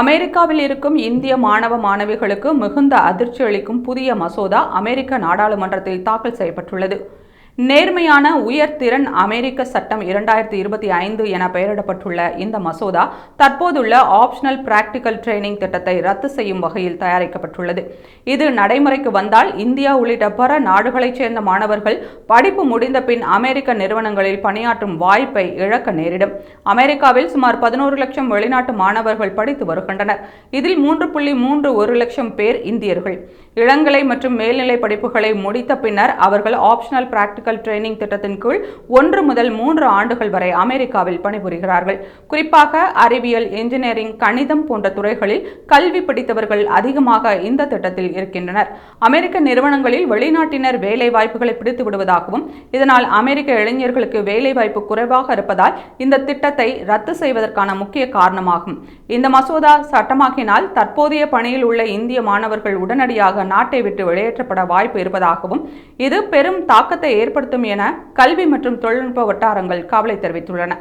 அமெரிக்காவில் இருக்கும் இந்திய மாணவ மாணவிகளுக்கு மிகுந்த அதிர்ச்சி அளிக்கும் புதிய மசோதா அமெரிக்க நாடாளுமன்றத்தில் தாக்கல் செய்யப்பட்டுள்ளது. நேர்மையான உயர்திறன் அமெரிக்க சட்டம் இரண்டாயிரத்தி இருபத்தி ஐந்து என பெயரிடப்பட்டுள்ள இந்த மசோதா தற்போதுள்ள ஆப்ஷனல் பிராக்டிக்கல் ட்ரைனிங் திட்டத்தை ரத்து செய்யும் வகையில் தயாரிக்கப்பட்டுள்ளது. இது நடைமுறைக்கு வந்தால் இந்தியா உள்ளிட்ட பிற நாடுகளைச் சேர்ந்த மாணவர்கள் படிப்பு முடிந்த பின் அமெரிக்க நிறுவனங்களில் பணியாற்றும் வாய்ப்பை இழக்க நேரிடும். அமெரிக்காவில் சுமார் பதினோரு லட்சம் வெளிநாட்டு மாணவர்கள் படித்து வருகின்றனர். இதில் மூன்று புள்ளி மூன்று ஒரு லட்சம் பேர் இந்தியர்கள். இளங்கலை மற்றும் மேல்நிலை படிப்புகளை முடித்த பின்னர் அவர்கள் ஆப்ஷனல் பிராக்டிக்கல் ட்ரைனிங் திட்டத்தின் கீழ் ஒன்று முதல் மூன்று ஆண்டுகள் வரை அமெரிக்காவில் பணிபுரிகிறார்கள். குறிப்பாக அறிவியல் இன்ஜினியரிங் கணிதம் போன்ற துறைகளில் கல்வி படித்தவர்கள் அதிகமாக இந்த திட்டத்தில் இருக்கின்றனர். அமெரிக்க நிறுவனங்களில் வெளிநாட்டினர் வேலை வாய்ப்புகளை பிடித்து விடுவதாகவும் இதனால் அமெரிக்க இளைஞர்களுக்கு வேலை வாய்ப்பு குறைவாக இருப்பதால் இந்த திட்டத்தை ரத்து செய்வதற்கான முக்கிய காரணமாகும். இந்த மசோதா சட்டமாக்கினால் தற்போதைய பணியில் உள்ள இந்திய மாணவர்கள் உடனடியாக நாட்டை விட்டு வெளியேற்றப்பட வாய்ப்பு இருப்பதாகவும் இது பெரும் தாக்கத்தை ஏற்படுத்தும் என கல்வி மற்றும் தொழில்நுட்ப வட்டாரங்கள் கவலை தெரிவித்துள்ளன.